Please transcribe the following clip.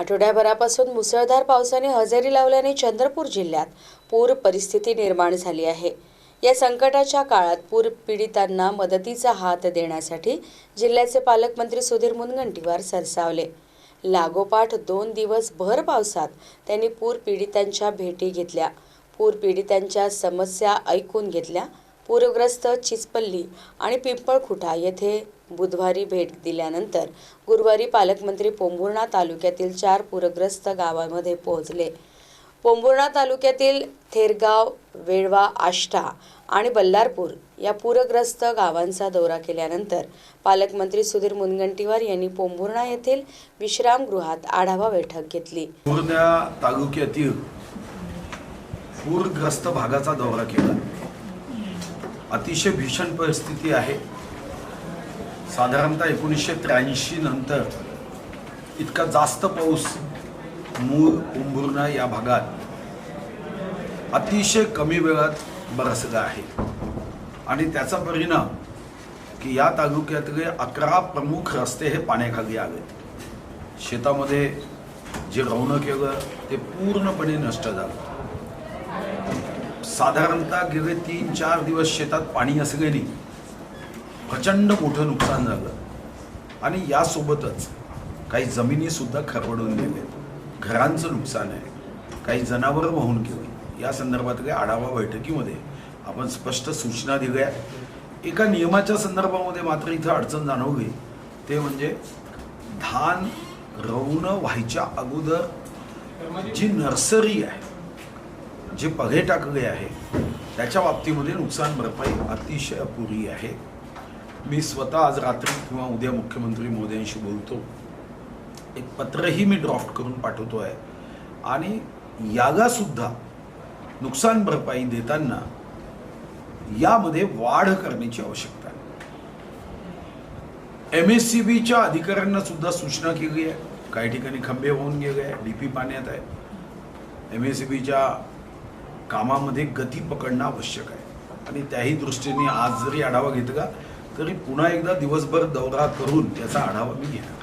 आठवड्याभरापासून मुसळधार पावसाने हजेरी लावल्याने चंद्रपूर जिल्ह्यात पूर परिस्थिती निर्माण झाली आहे. या संकटाच्या काळात पूर पीडितांना मदतीचा हात देण्यासाठी जिल्ह्याचे पालकमंत्री सुधीर मुनगंटीवार सरसावले. लागोपाठ दोन दिवस भर पावसात त्यांनी पूर पीडितांच्या भेटी घेतल्या. पूर पीडितांच्या समस्या ऐकून घेतल्या. पूरग्रस्त चिचपल्ली आणि पिंपळखुटा येथे बुधवारी भेट दिल्यानंतर गुरुवारी पालकमंत्री पोंभुर्णा तालुक्यातील चार पूरग्रस्त गावामध्ये पोहोचले. पोंभुर्णा तालुक्यातील थेरगाव वेळवा आष्टा आणि बल्लारपूर या पूरग्रस्त गावांचा दौरा केल्यानंतर पालकमंत्री सुधीर मुनगंटीवार यांनी पोंभुर्णा येथील विश्रामगृहात आढावा बैठक घेतली. पूर्णा तालुक्यातील पूरग्रस्त भागाचा दौरा केला. अतिशय भीषण परिस्थिती आहे. साधारणतः एकोणीसशे त्र्याऐंशी नंतर इतका जास्त पाऊस मूळ उंबुर्णा या भागात अतिशय कमी वेळात बरसला आहे. आणि त्याचा परिणाम की या तालुक्यातले अकरा प्रमुख रस्ते हे पाण्याखाली आले. शेतामध्ये जे रवणं केलं ते पूर्णपणे नष्ट झालं. साधारणतः गेले तीन चार दिवस शेतात पाणी असल्याने प्रचंड मोठं नुकसान झालं. आणि यासोबतच काही जमिनीसुद्धा खरवडून गेल्या घरांचं नुकसान आहे. काही जनावरं वाहून गेली. या संदर्भातल्या आढावा बैठकीमध्ये आपण स्पष्ट सूचना दिल्या. एका नियमाच्या संदर्भामध्ये मात्र इथं अडचण जाणवली. ते म्हणजे धान रवणं व्हायच्या अगोदर जी नर्सरी आहे जे पघे टाकले आहे त्याच्या बाबतीमध्ये नुकसान भरपाई अतिशय अपुरी आहे. मी स्वतः आज रात्री किंवा उद्या मुख्यमंत्री मोद्यांशी बोलतो. एक पत्रही मी ड्राफ्ट करून पाठवतो आहे. आणि यागासुद्धा नुकसान भरपाई देताना यामध्ये वाढ करण्याची आवश्यकता आहे. एम एस सी बीच्या अधिकाऱ्यांना सुद्धा सूचना केली आहे. काही ठिकाणी खंबे होऊन गेले आहे. डी पी पाण्यात आहे. एम एस सी बीच्या कामामध्ये गती पकडणं आवश्यक आहे. आणि त्याही दृष्टीने आज जरी आढावा घेतला तरी पुन्हा एकदा दिवसभर दौरा करून त्याचा आढावा मी घेणार.